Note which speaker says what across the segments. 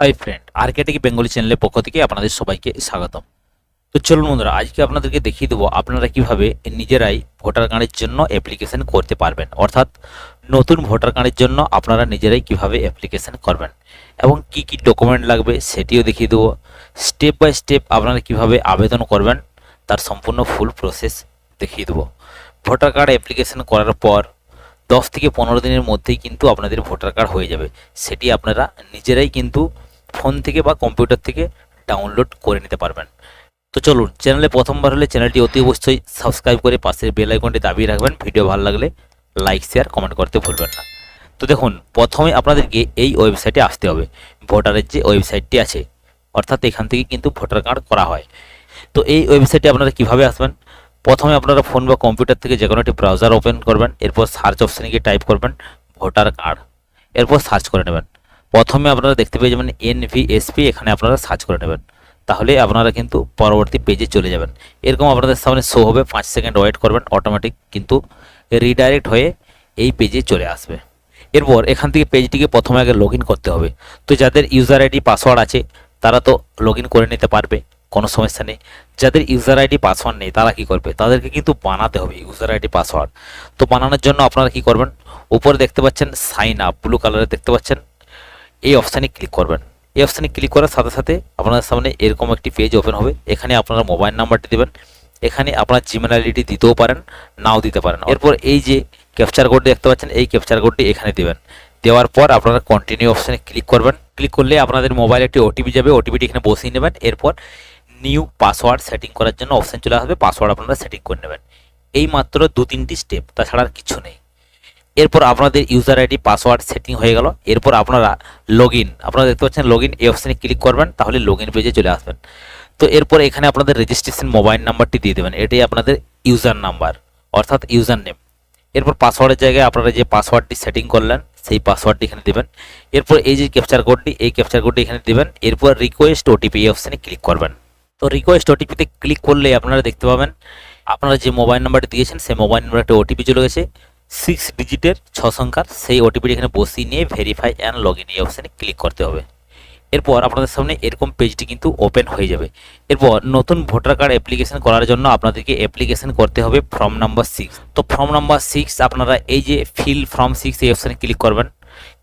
Speaker 1: Hi friend আরকেটিক Bengali চ্যানেলের পক্ষ থেকে আপনাদের সবাইকে স্বাগতম। তো চলুন বন্ধুরা, আজকে আপনাদেরকে দেখিয়ে দেবো আপনারা কীভাবে নিজেরাই ভোটার কার্ডের জন্য অ্যাপ্লিকেশন করতে পারবেন। অর্থাৎ নতুন ভোটার কার্ডের জন্য আপনারা নিজেরাই কীভাবে অ্যাপ্লিকেশন করবেন এবং কি কি ডকুমেন্ট লাগবে সেটিও দেখিয়ে দেবো। স্টেপ বাই স্টেপ আপনারা কীভাবে আবেদন করবেন, তার সম্পূর্ণ ফুল প্রসেস দেখিয়ে দেবো। ভোটার কার্ড অ্যাপ্লিকেশন করার পর দশ থেকে পনেরো দিনের মধ্যেই কিন্তু আপনাদের ভোটার কার্ড হয়ে যাবে। সেটি আপনারা নিজেরাই কিন্তু ফোন থেকে বা কম্পিউটার থেকে ডাউনলোড করে নিতে পারবেন। তো চলুন চ্যানেলে প্রথমবার হলে চ্যানেলটি অতি অবশ্যই সাবস্ক্রাইব করে পাশের বেল আইকনটি দাবিয়ে রাখবেন। ভিডিও ভালো লাগলে লাইক শেয়ার কমেন্ট করতে ভুলবেন না। তো দেখুন, প্রথমে আপনাদেরকে এই ওয়েবসাইটে আসতে হবে। ভোটারের যে ওয়েবসাইটটি আছে, অর্থাৎ এখান থেকে কিন্তু ভোটার কার্ড করা হয়। তো এই ওয়েবসাইটে আপনারা কীভাবে আসবেন? প্রথমে আপনারা ফোন বা কম্পিউটার থেকে যে কোনো একটি ব্রাউজার ওপেন করবেন, এরপর সার্চ অপশানে গিয়ে টাইপ করবেন, ভোটার কার্ড। এরপর সার্চ করে নেবেন। প্রথমে আপনারা দেখতে পেয়ে যাবেন এনভিএসপি এখানে আপনারা সার্চ করে নেবেন। তাহলে আপনারা কিন্তু পরবর্তী পেজে চলে যাবেন। এরকম আপনাদের সামনে শো হবে, পাঁচ সেকেন্ড ওয়েট করবেন অটোমেটিক কিন্তু রিডাইরেক্ট হয়ে এই পেজে চলে আসবে। এরপর এখান থেকে পেজটিকে প্রথমে আগে লগ করতে হবে। তো যাদের ইউজার আইডি পাসওয়ার্ড আছে, তারা তো লগ করে নিতে পারবে, কোনো সমস্যা নেই। যাদের ইউজার আইডি পাসওয়ার্ড নেই, তারা কি করবে? তাদেরকে কিন্তু বানাতে হবে ইউজার আইডি পাসওয়ার্ড তো বানানোর জন্য আপনারা কি করবেন? উপরে দেখতে পাচ্ছেন সাইন আপ ব্লু কালারে দেখতে পাচ্ছেন এই অপশানে ক্লিক করবেন। এই অপশানে ক্লিক করার সাথে সাথে আপনাদের সামনে এরকম একটি পেজ ওপেন হবে। এখানে আপনারা মোবাইল নাম্বারটি দেবেন। এখানে আপনার জিমেল আইডিটি দিতেও পারেন, নাও দিতে পারেন। এরপর এই যে ক্যাপচার কোডটি দেখতে পাচ্ছেন, এই ক্যাপচার কোডটি এখানে দেবেন। দেওয়ার পর আপনারা কন্টিনিউ অপশানে ক্লিক করবেন। ক্লিক করলে আপনাদের মোবাইলে একটি ওটিপি যাবে। ওটিপিটি এখানে বসিয়ে নেবেন। এরপর নিউ পাসওয়ার্ড সেটিং করার জন্য অপশান চলে আসবে। পাসওয়ার্ড আপনারা সেটিং করে নেবেন। এই মাত্র দু তিনটি স্টেপ তাছাড়া আর কিছু নেই। এরপর আপনাদের ইউজার আইডি পাসওয়ার্ড সেটিং হয়ে গেল। এরপর আপনারা লগ ইন আপনারা দেখতে পাচ্ছেন লগ ইন এই অপশানে ক্লিক করবেন, তাহলে লগ ইন পেজে চলে আসবেন। তো এরপর এখানে আপনাদের রেজিস্ট্রেশন মোবাইল নাম্বারটি দিয়ে দেবেন। এটাই আপনাদের ইউজার নাম্বার অর্থাৎ ইউজার নেম এরপর পাসওয়ার্ডের জায়গায় আপনারা যে পাসওয়ার্ডটি সেটিং করলেন, সেই পাসওয়ার্ডটি এখানে দেবেন। এরপর এই যে ক্যাপচার কোডটি এই ক্যাপচার কোডটি এখানে দেবেন। এরপর রিকোয়েস্ট ওটিপি এই অপশানে ক্লিক করবেন। তো রিকোয়েস্ট ওটিপিতে ক্লিক করলে আপনারা দেখতে পাবেন, আপনারা যে মোবাইল নাম্বারটি দিয়েছেন, সেই মোবাইল নাম্বার একটা ওটিপি চলে গেছে। সিক্স ডিজিটের ছ সংখ্যার সেই ওটিপিটি এখানে বসিয়ে নিয়ে ভেরিফাই অ্যান্ড লগ ইন এই অপশানে ক্লিক করতে হবে। এরপর আপনাদের সামনে এরকম পেজটি কিন্তু ওপেন হয়ে যাবে। এরপর নতুন ভোটার কার্ড অ্যাপ্লিকেশন করার জন্য আপনাদেরকে অ্যাপ্লিকেশন করতে হবে ফর্ম নাম্বার সিক্স তো ফর্ম নাম্বার সিক্স আপনারা এই যে ফিল ফর্ম সিক্স এই অপশানে ক্লিক করবেন।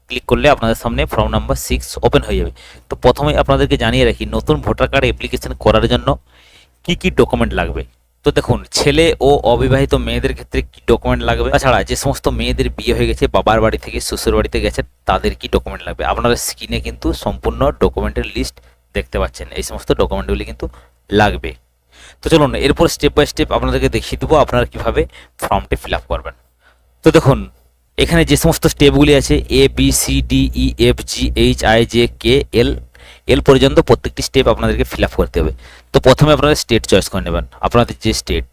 Speaker 1: ক্লিক করলে আপনাদের সামনে ফর্ম নাম্বার সিক্স ওপেন হয়ে যাবে। তো প্রথমে আপনাদেরকে জানিয়ে রাখি, নতুন ভোটার কার্ড অ্যাপ্লিকেশন করার জন্য কি কি ডকুমেন্ট লাগবে? তো দেখুন, ছেলে ও অবিবাহিত মেয়েদের ক্ষেত্রে কি ডকুমেন্ট লাগবে? তাছাড়া যে সমস্ত মেয়েদের বিয়ে হয়ে গেছে, বাবার বাড়ি থেকে, শ্বশুর বাড়িতে গেছে, তাদের কি ডকুমেন্ট লাগবে? আপনারা স্ক্রিনে কিন্তু সম্পূর্ণ ডকুমেন্টের লিস্ট দেখতে পাচ্ছেন। এই সমস্ত ডকুমেন্টগুলি কিন্তু লাগবে। তো চলুন, এরপর স্টেপ বাই স্টেপ আপনাদেরকে দেখিয়ে দেবো আপনারা কীভাবে ফর্মটি ফিল করবেন। তো দেখুন, এখানে যে সমস্ত স্টেপগুলি আছে A B C D E F G H I J K L L পর্যন্ত প্রত্যেকটি স্টেপ আপনাদেরকে ফিল করতে হবে। তো প্রথমে আপনারা স্টেট চয়েস করে নেবেন। আপনাদের যে স্টেট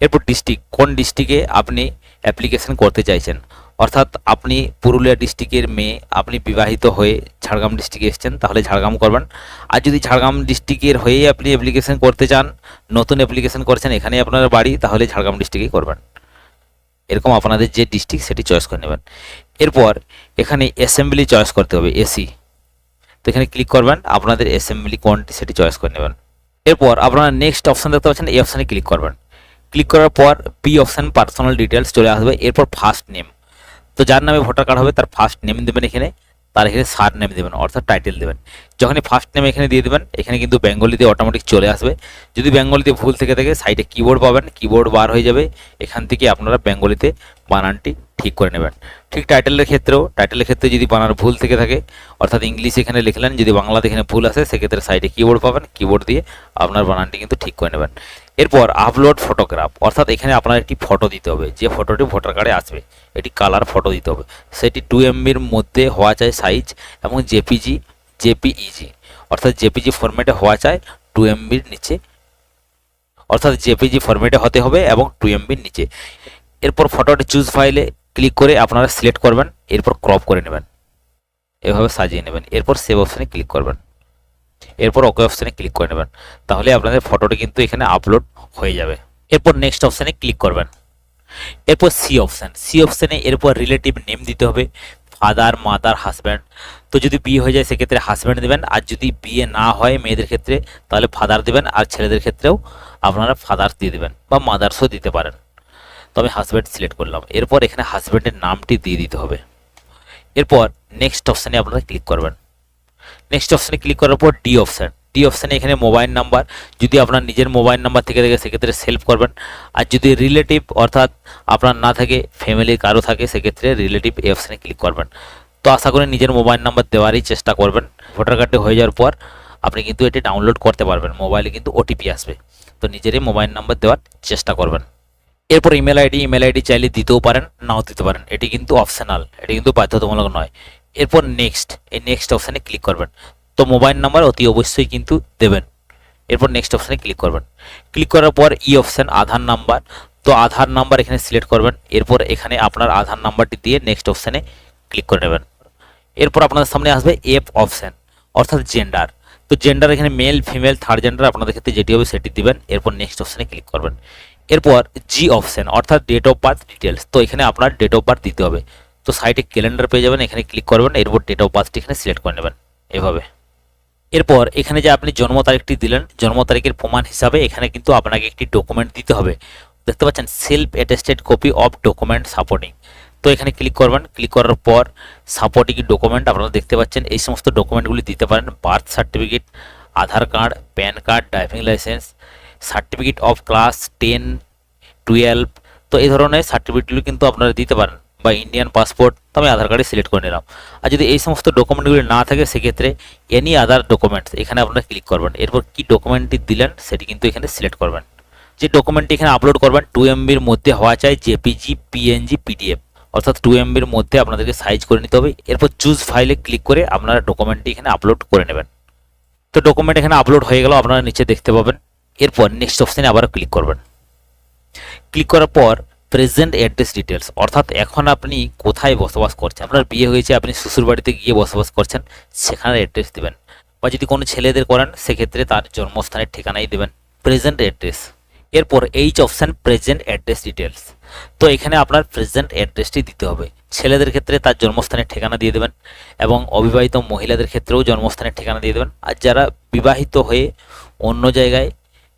Speaker 1: এরপর ডিস্ট্রিক্ট কোন ডিস্ট্রিক্টে আপনি অ্যাপ্লিকেশন করতে চাইছেন? অর্থাৎ আপনি পুরুলিয়া ডিস্ট্রিক্টের মেয়ে, আপনি বিবাহিত হয়ে ঝাড়গ্রাম ডিস্ট্রিক্টে এসেছেন, তাহলে ঝাড়গ্রাম করবেন। আর যদি ঝাড়গ্রাম ডিস্ট্রিক্টের হয়েই আপনি অ্যাপ্লিকেশন করতে চান, নতুন অ্যাপ্লিকেশন করছেন, এখানেই আপনার বাড়ি, তাহলে ঝাড়গ্রাম ডিস্ট্রিক্টেই করবেন। এরকম আপনাদের যে ডিস্ট্রিক্ট সেটি চয়েস করে নেবেন। এরপর এখানে অ্যাসেম্বলি চয়েস করতে হবে এসি তো এখানে ক্লিক করবেন, আপনাদের অ্যাসেম্বলি কোনটি সেটি চয়েস করে নেবেন। এরপর আপনারা নেক্সট অপশান দেখতে পাচ্ছেন, এই অপশানে ক্লিক করবেন। ক্লিক করার পর পি অপশান পার্সোনাল ডিটেলস চলে আসবে, এরপর ফার্স্ট নেম তো যার নামে ভোটার কার্ড হবে, তার ফার্স্ট নেম দেবেন এখানে, তার এখানে সার নেম দেবেন, অর্থাৎ টাইটেল দেবেন। যখনই ফার্স্ট নেম এখানে দিয়ে দেবেন, এখানে কিন্তু বেঙ্গলিতে অটোমেটিক চলে আসবে। যদি বেঙ্গলিতে ভুল থেকে থাকে সাইডে কিবোর্ড পাবেন কিবোর্ড বার হয়ে যাবে, এখান থেকে আপনারা বেঙ্গলিতে বানানটি ঠিক করে নেবেন। ঠিক টাইটেলের ক্ষেত্রেও টাইটেলের ক্ষেত্রে যদি বানার ভুল থেকে থাকে, অর্থাৎ ইংলিশ এখানে লিখলেন, যদি বাংলাতে এখানে ভুল আসে, সেক্ষেত্রে সাইডে কিবোর্ড পাবেন কিবোর্ড দিয়ে আপনার বানানটি কিন্তু ঠিক করে নেবেন। এরপর আপলোড ফটোগ্রাফ অর্থাৎ এখানে আপনার একটি ফটো দিতে হবে, যে ফটোটি ভোটার কার্ডে আসবে, এটি কালার ফটো দিতে হবে। সেটি টু এমবির মধ্যে হওয়া চাই সাইজ এবং জেপিজি জেপিইজি, অর্থাৎ জেপিজি ফরম্যাটে হওয়া চাই টু এমবির নিচে। অর্থাৎ জেপিজি ফরম্যাটে হতে হবে এবং টু এমবির নিচে। এরপর ফটোটি চুজ ফাইলে ক্লিক করে আপনারা সিলেক্ট করবেন, এরপর ক্রপ করে নেবেন। এভাবে সাজিয়ে নেবেন। এরপর সেভ অপশানে ক্লিক করবেন। এরপর ওকে অপশানে ক্লিক করে নেবেন। তাহলে আপনাদের ফটোটি কিন্তু এখানে আপলোড হয়ে যাবে। এরপর নেক্সট অপশানে ক্লিক করবেন। এরপর সি অপশান সি অপশানে এরপর রিলেটিভ নেম দিতে হবে। ফাদার মাদার হাজব্যান্ড তো যদি বিয়ে হয়ে যায়, সেক্ষেত্রে হাজব্যান্ড দেবেন। আর যদি বিয়ে না হয় মেয়েদের ক্ষেত্রে, তাহলে ফাদার দেবেন। আর ছেলেদের ক্ষেত্রেও আপনারা ফাদার দিয়ে দেবেন বা মাদার্সও দিতে পারেন। তো আমি হাজব্যান্ড সিলেক্ট করলাম। এরপর এখানে হাজব্যান্ডের নামটি দিয়ে দিতে হবে। এরপর নেক্সট অপশানে আপনারা ক্লিক করবেন। নেক্সট অপশানে ক্লিক করার পর ডি অপশান ডি অপশানে এখানে মোবাইল নাম্বার যদি আপনার নিজের মোবাইল নাম্বার থেকে থাকে, সেক্ষেত্রে সেলফ করবেন। আর যদি রিলেটিভ অর্থাৎ আপনার না থাকে ফ্যামিলির কারও থাকে, সেক্ষেত্রে রিলেটিভ এই অপশানে ক্লিক করবেন। তো আশা করি নিজের মোবাইল নাম্বার দেওয়ারই চেষ্টা করবেন। ভোটার কার্ডে হয়ে যাওয়ার পর আপনি কিন্তু এটি ডাউনলোড করতে পারবেন। মোবাইলে কিন্তু ওটিপি আসবে। তো নিজেরই মোবাইল নাম্বার দেওয়ার চেষ্টা করবেন। এরপর ইমেল আইডি ইমেল আইডি চাইলে দিতেও পারেন, নাও দিতে পারেন। এটি কিন্তু অপশনাল এটি কিন্তু বাধ্যতামূলক নয়। এরপর নেক্সট এই নেক্সট অপশানে ক্লিক করবেন। তো মোবাইল নাম্বার অতি অবশ্যই কিন্তু দেবেন। এরপর নেক্সট অপশানে ক্লিক করবেন। ক্লিক করার পর ই অপশান আধার নাম্বার তো আধার নাম্বার এখানে সিলেক্ট করবেন। এরপর এখানে আপনার আধার নাম্বারটি দিয়ে নেক্সট অপশানে ক্লিক করে নেবেন। এরপর আপনাদের সামনে আসবে এফ অপশান অর্থাৎ জেন্ডার তো জেন্ডার এখানে মেল ফিমেল থার্ড জেন্ডার আপনাদের ক্ষেত্রে যেটি হবে সেটি দিবেন। এরপর নেক্সট অপশানে ক্লিক করবেন। এরপর জি অপশান অর্থাৎ ডেট অফ বার্থ ডিটেলস তো এখানে আপনার ডেট অফ বার্থ দিতে হবে। তো সাইটে ক্যালেন্ডার পেয়ে যাবেন, এখানে ক্লিক করবেন। এরপর ডেট অফ বার্থটি এখানে সিলেক্ট করে নেবেন। এভাবে। এরপর এখানে যে আপনি জন্ম তারিখটি দিলেন, জন্ম তারিখের প্রমাণ হিসাবে এখানে কিন্তু আপনাকে একটি ডকুমেন্ট দিতে হবে। দেখতে পাচ্ছেন self attested copy of document supporting তো এখানে ক্লিক করবেন ক্লিক করার পর সাপোর্টিং ডকুমেন্ট আপনারা দেখতে পাচ্ছেন, এই সমস্ত ডকুমেন্টগুলি দিতে পারেন। Birth certificate Aadhaar card PAN card driving licence certificate of class ten twelve তো এই ধরনের সার্টিফিকেটগুলি কিন্তু আপনারা দিতে পারেন। বা ইন্ডিয়ান পাসপোর্ট তো আমি আধার কার্ডে সিলেক্ট করে নিলাম। আর যদি এই সমস্ত ডকুমেন্টগুলি না থাকে, সেক্ষেত্রে এনি আদার ডকুমেন্টস এখানে আপনারা ক্লিক করবেন। এরপর কি ডকুমেন্টটি দিলেন, সেটি কিন্তু এখানে সিলেক্ট করবেন। যে ডকুমেন্টটি এখানে আপলোড করবেন টু এমবির মধ্যে হওয়া চাই জেপিজি পিএনজি পিডিএফ অর্থাৎ টু এমবির মধ্যে আপনাদেরকে সাইজ করে নিতে হবে। এরপর চুজ ফাইলে ক্লিক করে আপনারা ডকুমেন্টটি এখানে আপলোড করে নেবেন। তো ডকুমেন্ট এখানে আপলোড হয়ে গেল, আপনারা নিচে দেখতে পাবেন। এরপর নেক্সট অপশানে আবার ক্লিক করবেন। ক্লিক করার পর প্রেজেন্ট অ্যাড্রেস ডিটেলস অর্থাৎ এখন আপনি কোথায় বসবাস করছেন? আপনার বিয়ে হয়েছে, আপনি শ্বশুর বাড়িতে গিয়ে বসবাস করছেন সেখানে অ্যাড্রেস দেবেন। বা যদি কোনো ছেলেদের করেন, সেক্ষেত্রে তার জন্মস্থানের ঠিকানাই দেবেন। প্রেজেন্ট অ্যাড্রেস এরপর H option present address details তো এখানে আপনার প্রেজেন্ট অ্যাড্রেসটি দিতে হবে। ছেলেদের ক্ষেত্রে তার জন্মস্থানের ঠিকানা দিয়ে দেবেন এবং অবিবাহিত মহিলাদের ক্ষেত্রেও জন্মস্থানের ঠিকানা দিয়ে দেবেন। আর যারা বিবাহিত হয়ে অন্য জায়গায়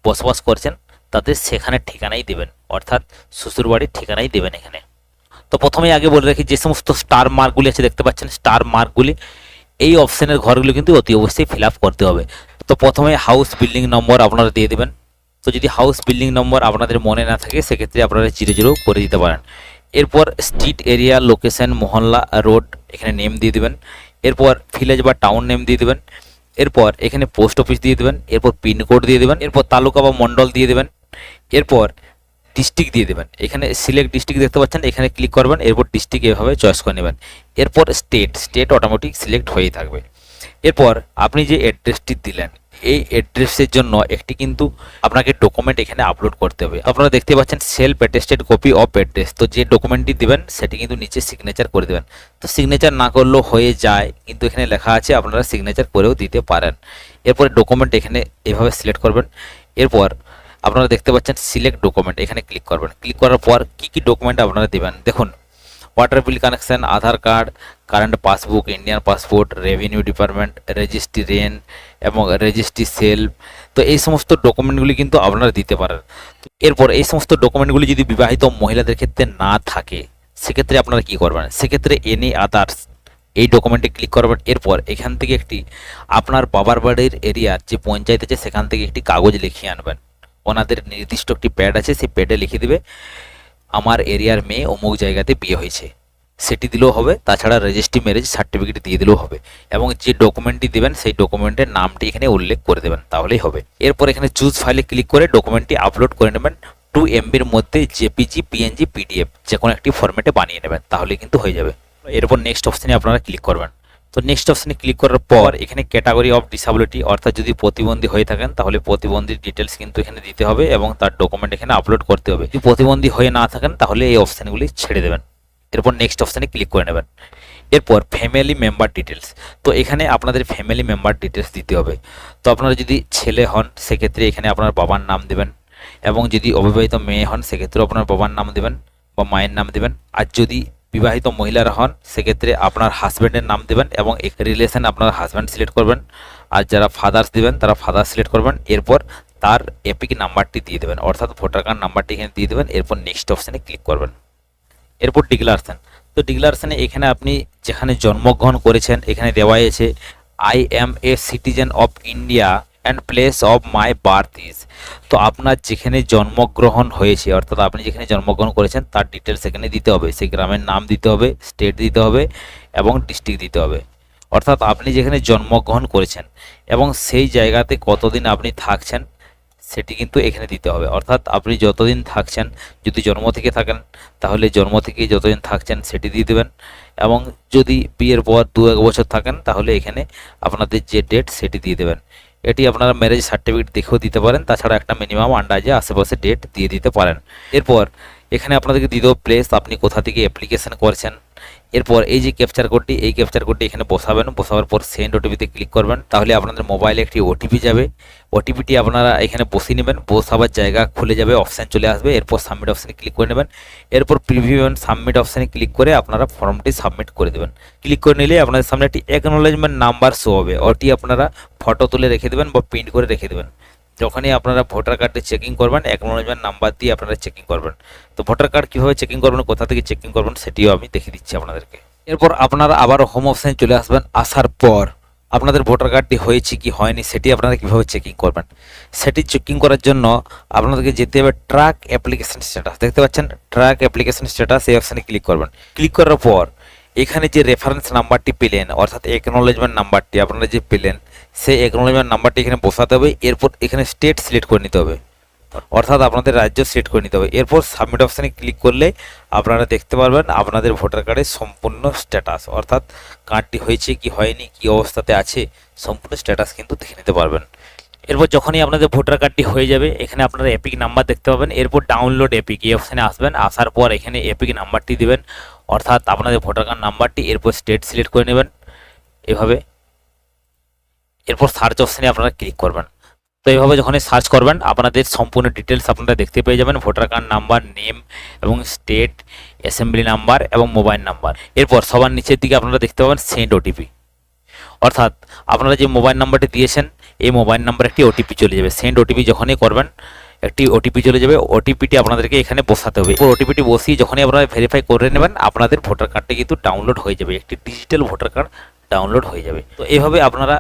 Speaker 1: বসবাস করছেন তাদের সেখানে ঠিকানাই দেবেন, অর্থাৎ শ্বশুরবাড়ির ঠিকানাই দেবেন এখানে। তো প্রথমেই আগে বলে রাখি, যে সমস্ত স্টার মার্কগুলি আছে, দেখতে পাচ্ছেন স্টার মার্কগুলি এই অপশানের ঘরগুলো কিন্তু অতি অবশ্যই ফিল করতে হবে। তো প্রথমে হাউস বিল্ডিং নম্বর আপনারা দিয়ে দেবেন। তো যদি হাউস বিল্ডিং নম্বর আপনাদের মনে না থাকে, সেক্ষেত্রে আপনারা জিরো জিরো করে দিতে পারেন। এরপর স্ট্রিট এরিয়া লোকেশন মহল্লা রোড এখানে নেম দিয়ে দেবেন। এরপর ভিলেজ বা টাউন নেম দিয়ে দেবেন। এরপর এখানে পোস্ট অফিস দিয়ে দেবেন। এরপর পিনকোড দিয়ে দেবেন। এরপর তালুকা বা মণ্ডল দিয়ে দেবেন। এরপর ডিস্ট্রিক্ট দিয়ে দেবেন। এখানে সিলেক্ট ডিস্ট্রিক্ট দেখতে পাচ্ছেন, এখানে ক্লিক করবেন, এরপর ডিস্ট্রিক্ট এভাবে চয়েস করে নেবেন। এরপর স্টেট স্টেট অটোমেটিক সিলেক্ট হয়েই থাকবে। এরপর আপনি যে অ্যাড্রেসটি দিলেন, এই অ্যাড্রেসের জন্য একটি কিন্তু আপনাকে ডকুমেন্ট এখানে আপলোড করতে হবে। আপনারা দেখতে পাচ্ছেন self attested copy of address তো যে ডকুমেন্টটি দিবেন, সেটি কিন্তু নিচে সিগনেচার করে দেবেন। তো সিগনেচার না করলেও হয়ে যায়, কিন্তু এখানে লেখা আছে আপনারা সিগনেচার করেও দিতে পারেন। এরপরে ডকুমেন্ট এখানে এভাবে সিলেক্ট করবেন। এরপর আপনারা দেখতে পাচ্ছেন সিলেক্ট ডকুমেন্ট এখানে ক্লিক করবেন। ক্লিক করার পর কি কি ডকুমেন্ট আপনারা দেবেন? দেখুন water bill connection Aadhaar card current passbook Indian passport revenue department registry rent এবং রেজিস্ট্রি সেল তো এই সমস্ত ডকুমেন্টগুলি কিন্তু আপনারা দিতে পারেন। এরপর এই সমস্ত ডকুমেন্টগুলি যদি বিবাহিত মহিলাদের ক্ষেত্রে না থাকে, সেক্ষেত্রে আপনারা কি করবেন? সেক্ষেত্রে এনি আদার্স এই ডকুমেন্টে ক্লিক করবেন। এরপর এখান থেকে একটি আপনার বাবার বাড়ির এরিয়ার যে পঞ্চায়েত আছে, সেখান থেকে একটি কাগজ লিখিয়ে আনবেন। ওনাদের নির্দিষ্ট একটি প্যাড আছে, সেই প্যাডে লিখে দিবে, আমার এরিয়ার মেয়ে অমুক জায়গাতে বিয়ে হয়েছে। সেটি দিলেও হবে, তাছাড়া রেজিস্ট্রি ম্যারেজ সার্টিফিকেট দিয়ে দিলেও হবে। এবং যে ডকুমেন্টটি দেবেন, সেই ডকুমেন্টের নামটি এখানে উল্লেখ করে দেবেন, তাহলেই হবে। এরপর এখানে চুজ ফাইলে ক্লিক করে ডকুমেন্টটি আপলোড করে নেবেন। টু এমবির মধ্যে জেপিজি পিএনজি পিডিএফ যে কোনো একটি ফরম্যাটে বানিয়ে নেবেন তাহলে কিন্তু হয়ে যাবে। এরপর নেক্সট অপশানে আপনারা ক্লিক করবেন। তো নেক্সট অপশানে ক্লিক করার পর এখানে ক্যাটাগরি অফ ডিসাবিলিটি অর্থাৎ যদি প্রতিবন্ধী হয়ে থাকেন তাহলে প্রতিবন্ধীর ডিটেলস কিন্তু এখানে দিতে হবে এবং তার ডকুমেন্ট এখানে আপলোড করতে হবে। যদি প্রতিবন্ধী হয়ে না থাকেন তাহলে এই অপশানগুলি ছেড়ে দেবেন। এরপর নেক্সট অপশানে ক্লিক করে নেবেন। এরপর ফ্যামিলি মেম্বার ডিটেলস তো এখানে আপনাদের ফ্যামিলি মেম্বার ডিটেলস দিতে হবে। তো আপনারা যদি ছেলে হন সেক্ষেত্রে এখানে আপনার বাবার নাম দেবেন এবং যদি অবিবাহিত মেয়ে হন সেক্ষেত্রেও আপনার বাবার নাম দেবেন বা মায়ের নাম দেবেন। আর যদি বিবাহিত মহিলারা হন, সেক্ষেত্রে আপনার হাজব্যান্ডের নাম দেবেন এবং এক রিলেশন আপনার হাজব্যান্ড সিলেক্ট করবেন। আর যারা ফাদার্স দেবেন, তারা ফাদার সিলেক্ট করবেন। এরপর তার এপিক নাম্বারটি দিয়ে দেবেন। অর্থাৎ ভোটার কার্ড নাম্বারটি এখানে দিয়ে দেবেন। এরপর নেক্সট অপশানে ক্লিক করবেন। এরপর ডিক্লারেশন তো ডিক্লারেশনে এখানে আপনি যেখানে জন্মগ্রহণ করেছেন, এখানে দেওয়া আছে I am a citizen of India and place of my birth is তো আপনার যেখানে জন্মগ্রহণ হয়েছে, অর্থাৎ আপনি যেখানে জন্মগ্রহণ করেছেন, তার ডিটেলস এখানে দিতে হবে। সেই গ্রামের নাম দিতে হবে স্টেট দিতে হবে, এবং ডিস্ট্রিক্ট দিতে হবে। অর্থাৎ আপনি যেখানে জন্মগ্রহণ করেছেন, এবং সেই জায়গাতে কতদিন আপনি থাকছেন, সেটি কিন্তু এখানে দিতে হবে। অর্থাৎ আপনি যতদিন থাকছেন, যদি জন্ম থেকে থাকেন, তাহলে জন্ম থেকে যতদিন থাকছেন, সেটি দিয়ে দেবেন। এবং যদি বিয়ের পর দু এক বছর থাকেন, তাহলে এখানে আপনাদের যে ডেট সেটি দিয়ে দেবেন। এটি আপনারা ম্যারেজ সার্টিফিকেট দেখেও দিতে পারেন। তাছাড়া একটা মিনিমাম আন্দাজে আশেপাশে ডেট দিয়ে দিতে পারেন। এরপর এখানে আপনাদেরকে দিতে প্লেস আপনি কোথা থেকে অ্যাপ্লিকেশান করেছেন? এরপর এই যে ক্যাপচার কোডটি এই ক্যাপচার কোডটি এখানে বসাবেন। বসাবার পর সেন্ড ওটিপিতে ক্লিক করবেন। তাহলে আপনাদের মোবাইলে একটি ওটিপি যাবে। ওটিপিটি আপনারা এখানে বসিয়ে নেবেন। বসাবার জায়গা খুলে যাবে অপশান চলে আসবে। এরপর সাবমিট অপশানে ক্লিক করে নেবেন। এরপর প্রিভিউ অ্যান্ড সাবমিট অপশানে ক্লিক করে আপনারা ফর্মটি সাবমিট করে দেবেন। ক্লিক করে নিলে আপনাদের সামনে একটি অ্যাকনোলেজমেন্ট নাম্বার শো হবে। ওটি আপনারা ফটো তুলে রেখে দেবেন বা প্রিন্ট করে রেখে দেবেন। যখনই আপনারা ভোটার কার্ডে চেকিং করবেন অ্যাকনোলেজমেন্ট নাম্বার দিয়ে আপনারা চেকিং করবেন। তো ভোটার কার্ড কীভাবে চেকিং করবেন, কোথা থেকে চেকিং করবেন, সেটিও আমি দেখিয়ে দিচ্ছি আপনাদেরকে। এরপর আপনারা আবার হোম অপশানে চলে আসবেন, আসার পর আপনাদের ভোটার কার্ডটি হয়েছে কি হয়নি, সেটি আপনারা কীভাবে চেকিং করবেন? সেটি চেকিং করার জন্য আপনাদেরকে যেতে হবে ট্র্যাক অ্যাপ্লিকেশন স্ট্যাটাস দেখতে পাচ্ছেন ট্র্যাক অ্যাপ্লিকেশন স্ট্যাটাস এই অপশানে ক্লিক করবেন। ক্লিক করার পর এখানে যে রেফারেন্স নাম্বারটি পেলেন, অর্থাৎ একনোলেজমেন্ট নাম্বারটি আপনারা যে পেলেন সেই একনোলেজমেন্ট নাম্বারটি এখানে বসাতে হবে, এরপর এখানে স্টেট সিলেক্ট করে নিতে হবে। অর্থাৎ আপনাদের রাজ্য সিলেক্ট করে নিতে হবে। এরপর সাবমিট অপশানে ক্লিক করলে আপনারা দেখতে পারবেন আপনাদের ভোটার কার্ডের সম্পূর্ণ স্ট্যাটাস অর্থাৎ কার্ডটি হয়েছে কি হয়নি, কি অবস্থাতে আছে, সম্পূর্ণ স্ট্যাটাস কিন্তু দেখে নিতে পারবেন। এরপর যখনই আপনাদের ভোটার কার্ডটি হয়ে যাবে, এখানে আপনারা এপিক নাম্বার দেখতে পাবেন। এরপর ডাউনলোড এপিক এই অপশানে আসবেন, আসার পর এখানে এপিক নাম্বারটি দিবেন, অর্থাৎ আপনাদের ভোটার কার্ড নাম্বারটি এরপর স্টেট সিলেক্ট করে নেবেন। এভাবে এরপর সার্চ অপশানে আপনারা ক্লিক করবেন। তো এইভাবে যখনই সার্চ করবেন, আপনাদের সম্পূর্ণ ডিটেলস আপনারা দেখতে পেয়ে যাবেন। ভোটার কার্ড নাম্বার নেম এবং স্টেট অ্যাসেম্বলি নাম্বার এবং মোবাইল নাম্বার এরপর সবার নিচের দিকে আপনারা দেখতে পাবেন সেন্ড ওটিপি অর্থাৎ আপনারা যে মোবাইল নাম্বারটি দিয়েছেন, এই মোবাইল নাম্বার একটি ওটিপি চলে যাবে। সেন্ড ওটিপি যখনই করবেন, একটি ওটিপি চলে যাবে। ওটিপিটি আপনাদেরকে এখানে বসাতে হবে। ওটিপিটি বসিয়ে যখনই আপনারা ভেরিফাই করে নেবেন, আপনাদের ভোটার কার্ডটি কিন্তু ডাউনলোড হয়ে যাবে। একটি ডিজিটাল ভোটার কার্ড ডাউনলোড হয়ে যাবে। তো এইভাবে আপনারা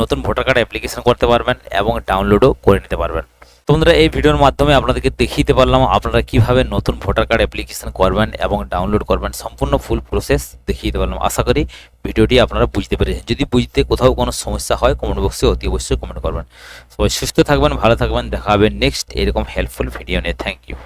Speaker 1: নতুন ভোটার কার্ড অ্যাপ্লিকেশন করতে পারবেন এবং ডাউনলোডও করে নিতে পারবেন। তো বন্ধুরা, এই ভিডিওর মাধ্যমে আপনাদেরকে দেখিয়ে পারলাম আপনারা কীভাবে নতুন ভোটার কার্ড অ্যাপ্লিকেশন করবেন এবং ডাউনলোড করবেন। সম্পূর্ণ ফুল প্রসেস দেখিয়ে দিতে পারলাম। আশা করি ভিডিওটি আপনারা বুঝতে পেরেছেন। যদি বুঝতে কোথাও কোনো সমস্যা হয় কমেন্ট বক্সে অতি অবশ্যই কমেন্ট করবেন। সবাই সুস্থ থাকবেন, ভালো থাকবেন। দেখা হবে নেক্সট এরকম হেল্পফুল ভিডিও নিয়ে। Thank you